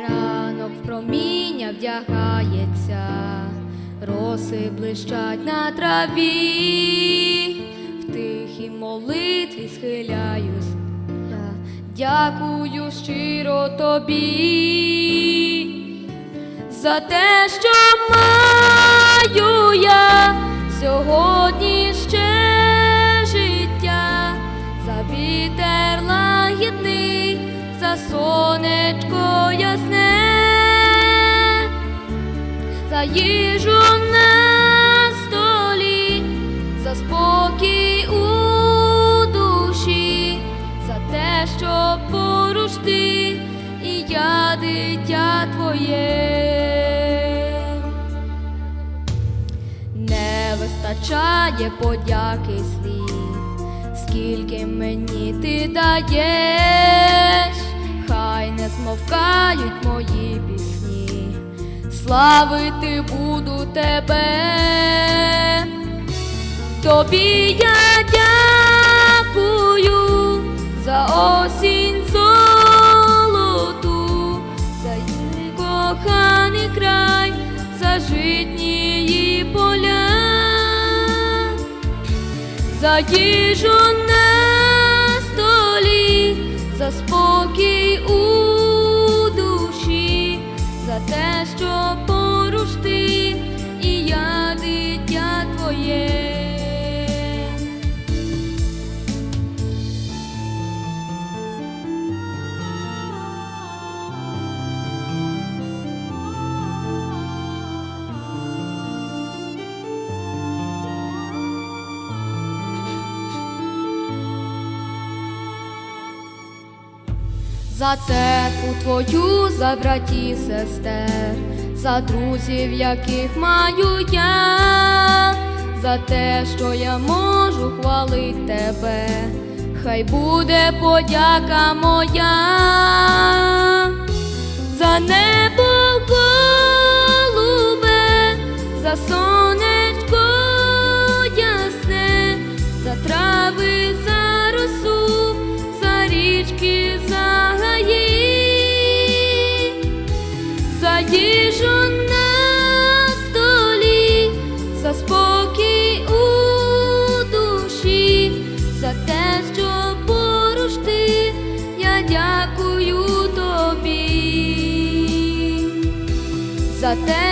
Ранок в проміння вдягається, роси блищать на траві, в тихій молитві схиляюсь, я дякую щиро тобі. За те, що маю я сьогодні за їжу на столі, за спокій у душі, за те, що поруч ти і я дитя твоє. Не вистачає подяки слів, скільки мені ти даєш, хай не змовкають мої славити буду тебе. Тобі я дякую за осінь золоту, за її коханий край, за житнії поля, за їжу на столі, за спокій у за те, що поруч ти За церкву твою, за братів, сестер, за друзів, яких маю я, за те, що я можу хвалити тебе, хай буде подяка моя, дякую тобі. За те,